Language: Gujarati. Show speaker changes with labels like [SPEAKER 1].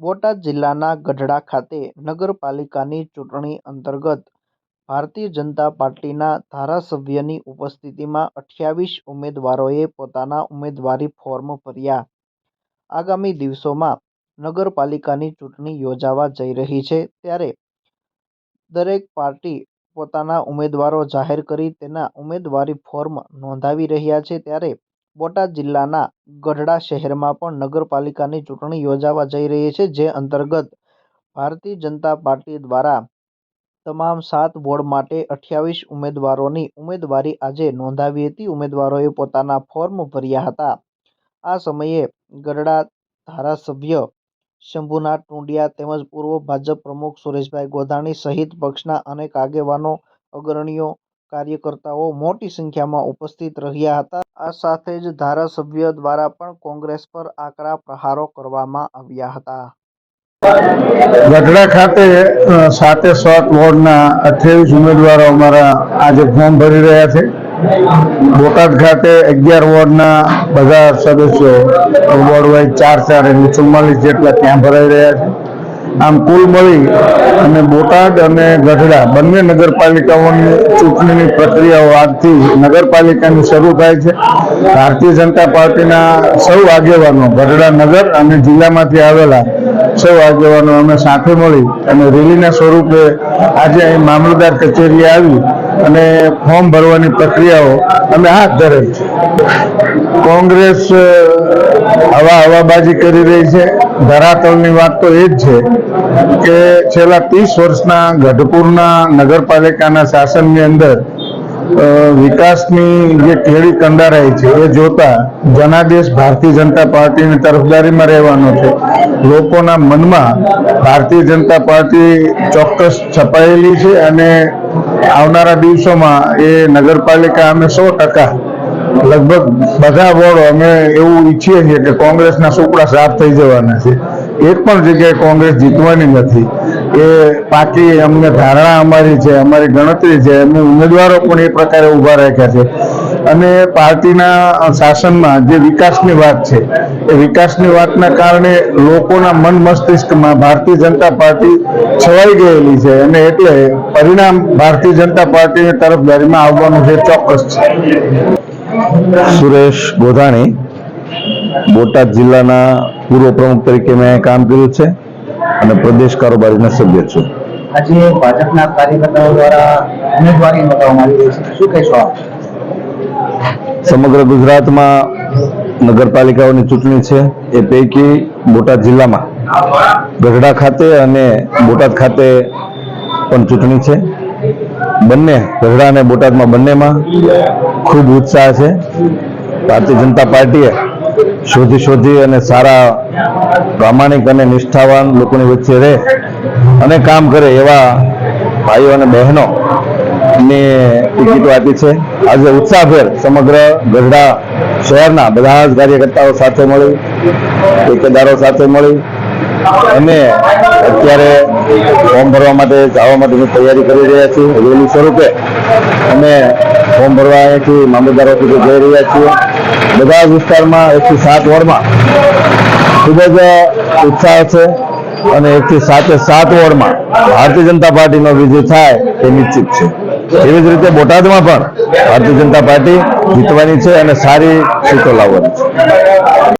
[SPEAKER 1] બોટાદ જિલ્લાના ગઢડા ખાતે નગરપાલિકાની ચૂંટણી અંતર્ગત ભારતીય જનતા પાર્ટીના ધારાસભ્યની ઉપસ્થિતિમાં અઠ્યાવીસ ઉમેદવારોએ પોતાના ઉમેદવારી ફોર્મ ભર્યા. આગામી દિવસોમાં નગરપાલિકાની ચૂંટણી યોજાવા જઈ રહી છે, ત્યારે દરેક પાર્ટી પોતાના ઉમેદવારો જાહેર કરી તેના ઉમેદવારી ફોર્મ નોંધાવી રહ્યા છે, ત્યારે બોટાદ જિલ્લાના ગઢડા શહેરમાં પણ નગરપાલિકાની ચૂંટણી યોજાવા જઈ રહી છે, જે અંતર્ગત ભારતીય જનતા પાર્ટી દ્વારા તમામ સાત વોર્ડ માટે અઠ્યાવીસ ઉમેદવારોની ઉમેદવારી આજે નોંધાવી હતી. ઉમેદવારોએ પોતાના ફોર્મ ભર્યા હતા. આ સમયે ગઢડા ધારાસભ્ય શંભુનાથ ટુંડિયા તેમજ પૂર્વ ભાજપ પ્રમુખ સુરેશભાઈ ગોધાણી સહિત પક્ષના અનેક આગેવાનો, અગ્રણીઓ કાર્યકર્તાઓ મોટી સંખ્યામાં ઉપસ્થિત રહ્યા હતા. આ સાથે જ ધારાસભ્ય દ્વારા પણ કોંગ્રેસ પર આકરા પ્રહારો કરવામાં આવ્યા હતા.
[SPEAKER 2] ગઢડા ખાતે સાતે સાત વોર્ડના અઠ્યાવીસ ઉમેદવારો અમારા આજે ફોર્મ ભરી રહ્યા છે. બોટાદ ખાતે અગિયાર વોર્ડના બધા સદસ્યો વોર્ડ વાઇઝ ચાર ચાર એટલે ચુમ્માલીસ જેટલા ત્યાં ભરાઈ રહ્યા છે. આમ કુલ મળી અને બોટાદ અને ગઢડા, બંને નગરપાલિકાઓની ચૂંટણીની પ્રક્રિયાઓ આજથી નગરપાલિકાની શરૂ થાય છે. ભારતીય જનતા પાર્ટીના સૌ આગેવાનો ગઢડા નગર અને જિલ્લામાંથી આવેલા સૌ આગેવાનો અમે સાથે મળી અને રેલીના સ્વરૂપે આજે અહીં મામલતદાર કચેરીએ આવી અને ફોર્મ ભરવાની પ્રક્રિયાઓ અમે હાથ ધરેલ છે. કોંગ્રેસ હવા હવાબાજી કરી રહી છે. ધરાતલની વાત તો એ જ છે કે છેલ્લા ત્રીસ વર્ષના ગઢપુરના નગરપાલિકાના શાસનની અંદર વિકાસની જે કેળી કંડારાઈ છે એ જોતા જનાદેશ ભારતીય જનતા પાર્ટીની તરફદારીમાં રહેવાનો છે. લોકોના મનમાં ભારતીય જનતા પાર્ટી ચોક્કસ છપાયેલી છે અને આવનારા દિવસોમાં એ નગરપાલિકા અમે સો ટકા લગભગ બધા વોર્ડો અમે એવું ઈચ્છીએ છીએ કે કોંગ્રેસના સુપડા સાફ થઈ જવાના છે. એક પણ જગ્યાએ કોંગ્રેસ જીતવાની નથી. એ પાકી અમને ધારણા અમારી છે, અમારી ગણતરી છે, એમની ઉમેદવારો પણ એ પ્રકારે ઊભા રાખ્યા છે. અને પાર્ટીના શાસનમાં જે વિકાસની વાત છે એ વિકાસની વાતના કારણે લોકોના મન મસ્તિષ્કમાં ભારતીય જનતા પાર્ટી છવાઈ ગયેલી છે અને એટલે પરિણામ ભારતીય જનતા પાર્ટીની તરફદારીમાં આવવાનું છે ચોક્કસ છે.
[SPEAKER 3] સુરેશ ગોધાણી બોટાદ જિલ્લાના પૂર્વ પ્રમુખ તરીકે મેં કામ કર્યું છે અને પ્રદેશ કારોબારીના સભ્ય છું.
[SPEAKER 4] આજે ભાજપના કાર્યકર્તાઓ દ્વારા ઉમેદવારી નોંધાવવામાં આવી રહી છે. શું કહેશો આપ?
[SPEAKER 3] સમગ્ર ગુજરાતમાં નગરપાલિકાઓની ચૂંટણી છે. એ પૈકી બોટાદ જિલ્લામાં ગઢડા ખાતે અને બોટાદ ખાતે પણ ચૂંટણી છે. બંને ગઢડા અને બોટાદમાં બંનેમાં ખૂબ ઉત્સાહ છે. ભારતીય જનતા પાર્ટીએ શોધી શોધી અને સારા પ્રામાણિક અને નિષ્ઠાવાન લોકોની વચ્ચે રહે અને કામ કરે એવા ભાઈઓ અને બહેનો ને ટિકિટો આપી છે. આજે ઉત્સાહભેર સમગ્ર ગઢડા શહેરના બધા જ કાર્યકર્તાઓ સાથે મળી, ઠેકેદારો સાથે મળી અને અત્યારે ફોર્મ ભરવા માટે જવા માટેની તૈયારી કરી રહ્યા છીએ. રેલી સ્વરૂપે અમે ફોર્મ ભરવા અહીંથી મામલતદારો સુધી જઈ રહ્યા છીએ. બધા જ વિસ્તારમાં એકથી સાત વોર્ડમાં ખૂબ જ ઉત્સાહ છે. અને એકથી સાતે સાત વોર્ડમાં ભારતીય જનતા પાર્ટીનો વિજય થાય એ નિશ્ચિત છે. એવી જ રીતે બોટાદમાં પણ ભારતીય જનતા પાર્ટી જીતવાની છે અને સારી સીટો લાવવાની છે.